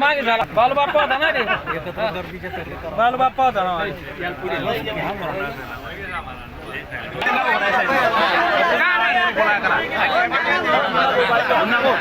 मागे झाला बालबाप्पा होता ना रे बालबाप्पा होता ना ఉన్నాము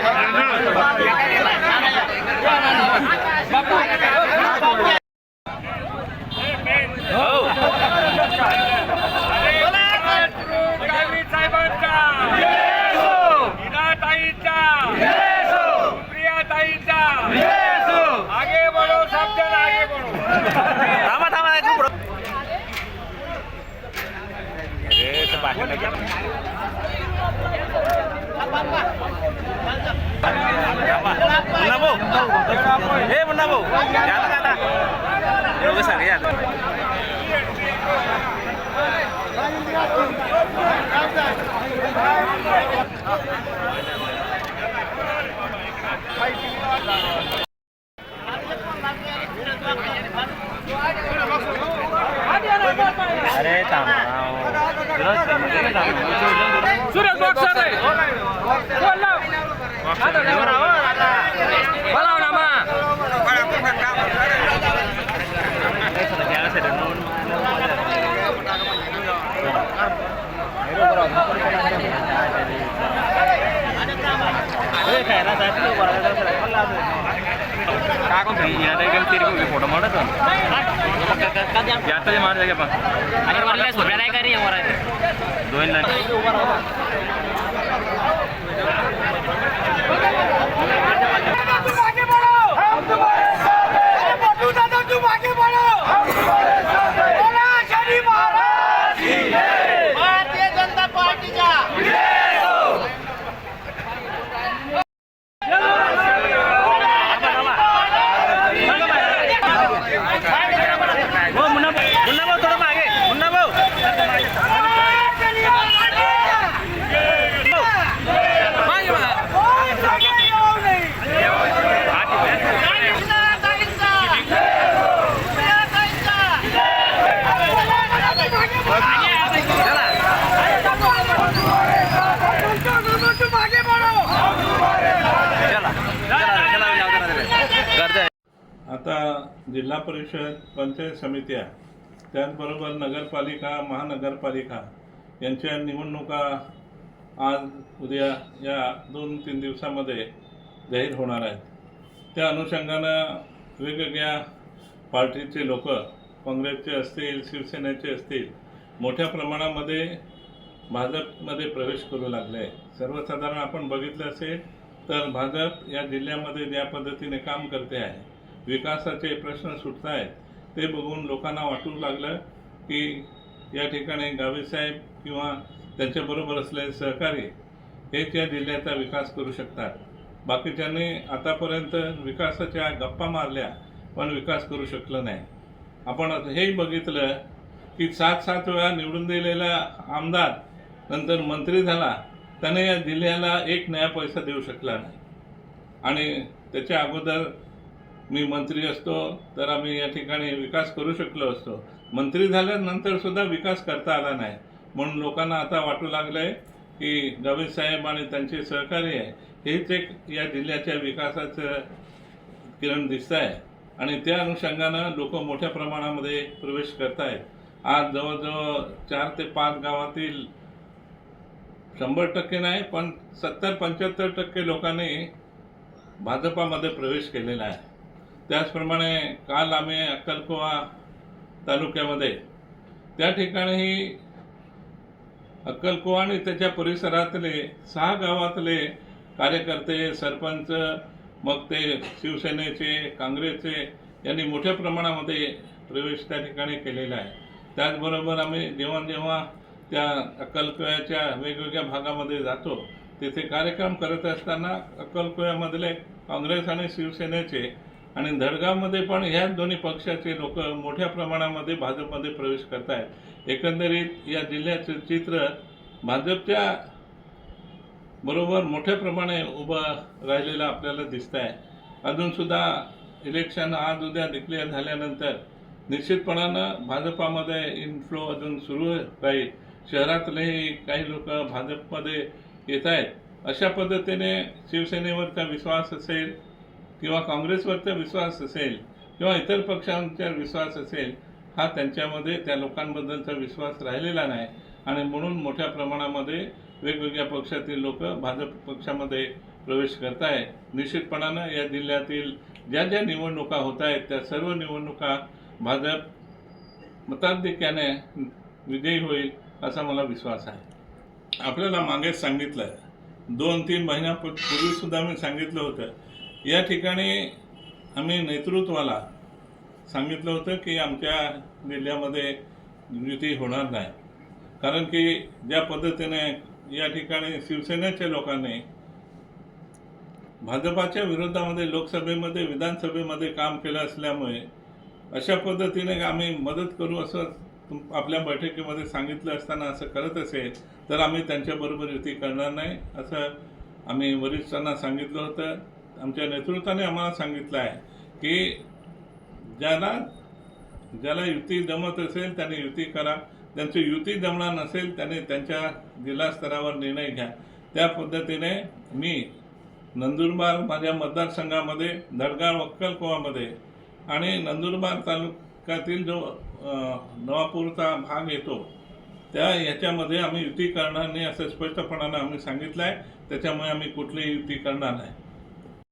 cepat. Menang bu. Eh menang bu. Jalan kata. Bagus lah, lihat. Suresh boxer आहे बोल लाव. आता लाव. बोलाव ना मा. ಫೋಟೋ ಮಾಡೋದು ಜಾಸ್ತಿ ಮಾಡಿದಾಗಪ್ಪ ದೋಯಿಲ್ಲ Thank you. जिल्हा परिषद पंचायत समित्या त्याचबरोबर नगरपालिका महानगरपालिका यांच्या निवडणुका आज उद्या या दोन तीन दिवसामध्ये जाहीर होणार आहेत. त्या अनुषंगानं वेगवेगळ्या पार्टीचे लोक काँग्रेसचे असतील शिवसेनेचे असतील मोठ्या प्रमाणामध्ये भाजपमध्ये प्रवेश करू लागले. सर्वसाधारण आपण बघितलं असेल तर भाजप या जिल्ह्यामध्ये ज्या पद्धतीने काम करते आहे विकासाचे प्रश्न सुटत आहेत ते बघून लोकांना वाटू लागलं की या ठिकाणी गावेसाहेब किंवा त्यांच्याबरोबर असलेले सहकारी हे त्या जिल्ह्याचा विकास करू शकतात. बाकीच्यांनी आतापर्यंत विकासाच्या गप्पा मारल्या पण विकास करू शकलं नाही. आपण हेही बघितलं की सात सात वेळा निवडून दिलेला आमदार नंतर मंत्री झाला त्याने या जिल्ह्याला एक नया पैसा देऊ शकला नाही. आणि त्याच्या अगोदर मी मंत्री असतो तर आम्ही या ठिकाणी विकास करू शकलो असतो. मंत्री झाल्यानंतर सुद्धा विकास करता आला नाही. म्हणून लोकांना आता वाटू लागलंय की गवेश साहेब आणि त्यांचे सहकारी आहे. हेच एक या जिल्ह्याच्या विकासाचं किरण दिसत आहे आणि त्या अनुषंगानं लोक मोठ्या प्रमाणामध्ये प्रवेश करत आहेत आज जवळजवळ चार ते पाच गावातील शंभर टक्के नाही पण सत्तर पंच्याहत्तर टक्के लोकांनी भाजपामध्ये प्रवेश केलेला आहे. त्याचप्रमाणे काल आम्ही अक्कलकोवा तालुक्यामध्ये त्या ठिकाणीही अक्कलकोवा आणि त्याच्या परिसरातले सहा गावातले कार्यकर्ते सरपंच मग ते शिवसेनेचे काँग्रेसचे यांनी मोठ्या प्रमाणामध्ये प्रवेश त्या ठिकाणी केलेला आहे. त्याचबरोबर आम्ही जेव्हा जेव्हा त्या अक्कलकोयाच्या वेगवेगळ्या भागामध्ये जातो तिथे कार्यक्रम करत असताना अक्कलकोयामधले काँग्रेस आणि शिवसेनेचे आणि धडगावमध्ये पण ह्या दोन्ही पक्षाचे लोक मोठ्या प्रमाणामध्ये भाजपमध्ये प्रवेश करत आहेत एकंदरीत या जिल्ह्याचे चित्र भाजपच्या बरोबर मोठ्या प्रमाणे उभं राहिलेलं आपल्याला दिसत आहे अजून सुद्धा इलेक्शन आज उद्या डिक्लेअर झाल्यानंतर निश्चितपणानं भाजपामध्ये इन्फ्लो अजून सुरू राहील. शहरातलेही काही लोक भाजपमध्ये येत आहेत अशा पद्धतीने शिवसेनेवरचा विश्वास असेल किंवा काँग्रेसवरचा विश्वास असेल किंवा इतर पक्षांचा विश्वास असेल हा त्यांच्यामध्ये त्या लोकांबद्दलचा विश्वास राहिलेला नाही. आणि म्हणून मोठ्या प्रमाणामध्ये वेगवेगळ्या पक्षातील लोक भाजप पक्षामध्ये प्रवेश करत आहे निश्चितपणानं या जिल्ह्यातील ज्या ज्या निवडणुका होत आहेत त्या सर्व निवडणुका भाजप मताधिक्याने विजयी होईल असा मला विश्वास आहे. आपल्याला मागेच सांगितलं दोन तीन महिन्यापूर्वी सुद्धा मी सांगितलं होतं. या ठिकाणी आम्ही नेतृत्वाला सांगितलं होतं की आमच्या जिल्ह्यामध्ये युती होणार नाही. कारण की ज्या पद्धतीने या ठिकाणी शिवसेनेच्या लोकांनी भाजपाच्या विरोधामध्ये लोकसभेमध्ये विधानसभेमध्ये काम केलं असल्यामुळे अशा पद्धतीने आम्ही मदत करू असं तुम- आपल्या बैठकीमध्ये सांगितलं असताना असं करत असेल तर आम्ही त्यांच्याबरोबर युती करणार नाही असं आम्ही वरिष्ठांना सांगितलं होतं. आमच्या नेतृत्वाने आम्हाला सांगितलं आहे की ज्याला ज्याला युती जमत असेल त्याने युती करा. त्यांची युती जमणार नसेल त्याने त्यांच्या जिल्हा स्तरावर निर्णय घ्या. त्या पद्धतीने मी नंदुरबार माझ्या मतदारसंघामध्ये धडगाव अक्कलकोवामध्ये आणि नंदुरबार तालुक्यातील जो नवापूरचा भाग येतो त्या ह्याच्यामध्ये आम्ही युती करणार नाही असं स्पष्टपणानं आम्ही सांगितलं आहे त्याच्यामुळे आम्ही कुठलीही युती करणार नाही.